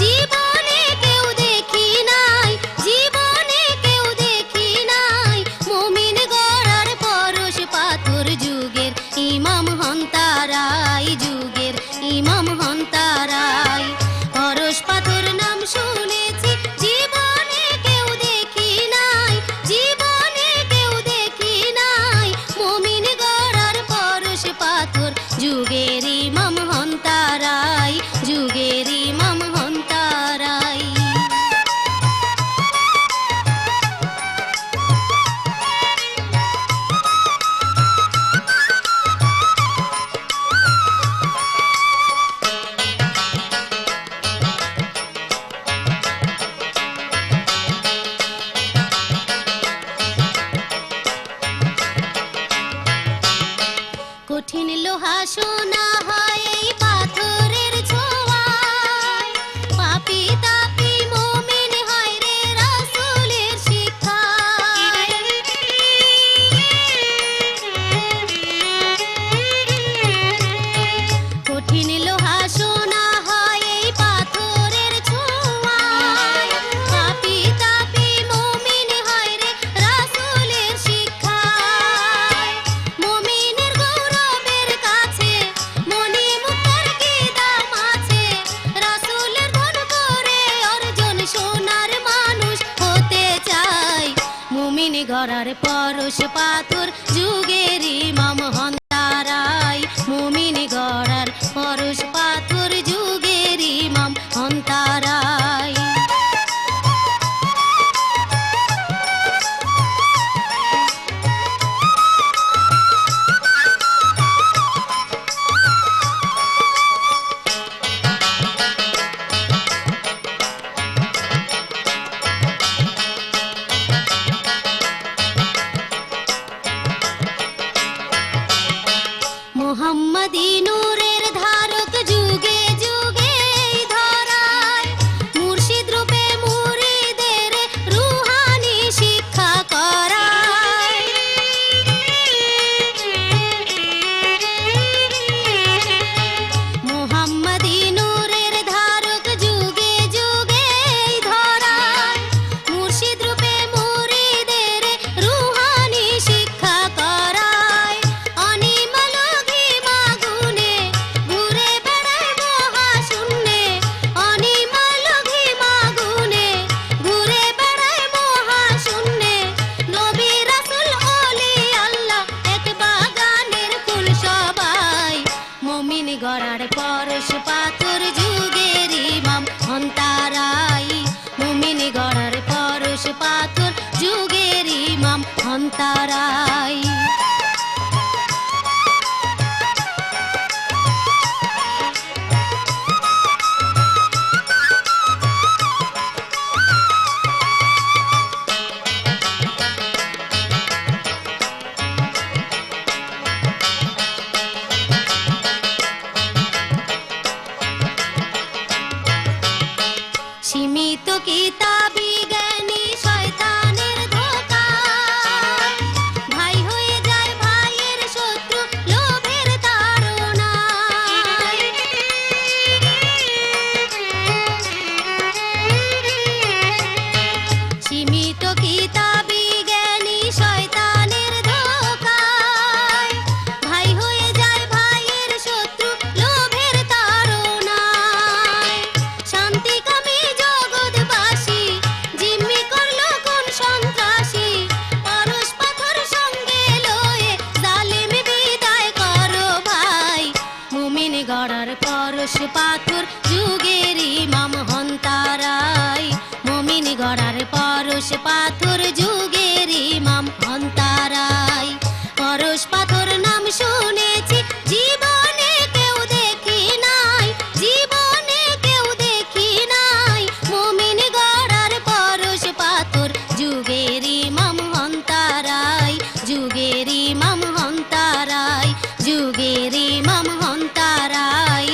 জীবনে কেউ দেখি নাই, জীবনে কেউ দেখি নাই। মুমিন পরশ পাথর যুগের, ইমাম হন যুগের, ইমাম হন কঠিন লোহা সোনা হয়। গড়ার পরশ পাথর যুগের ইমাম হন্তারাই তারাই। গড়ার পরশ পাথর যুগের ইমাম হন গড়ার পরশ পাথর যুগের ইমাম হন তারাই মুমিন গড়ার পরশ পাথর যুগের ইমাম হন তারাই किता মানুষ পাথর যুগের ইমাম হন তারাই। মমিন গড়ার পরশ পাথর যুগের ইমাম হন তারাই। পরশ পাথর নাম শুনেছি, জীবনে কেউ দেখি নাই। জীবনে কেউ দেখি নাই, মমিন গড়ার পরশ পাথর যুগের ইমাম হন তারাই। যুগের ইমাম হন তারাই যুগের ইমাম হন তারাই।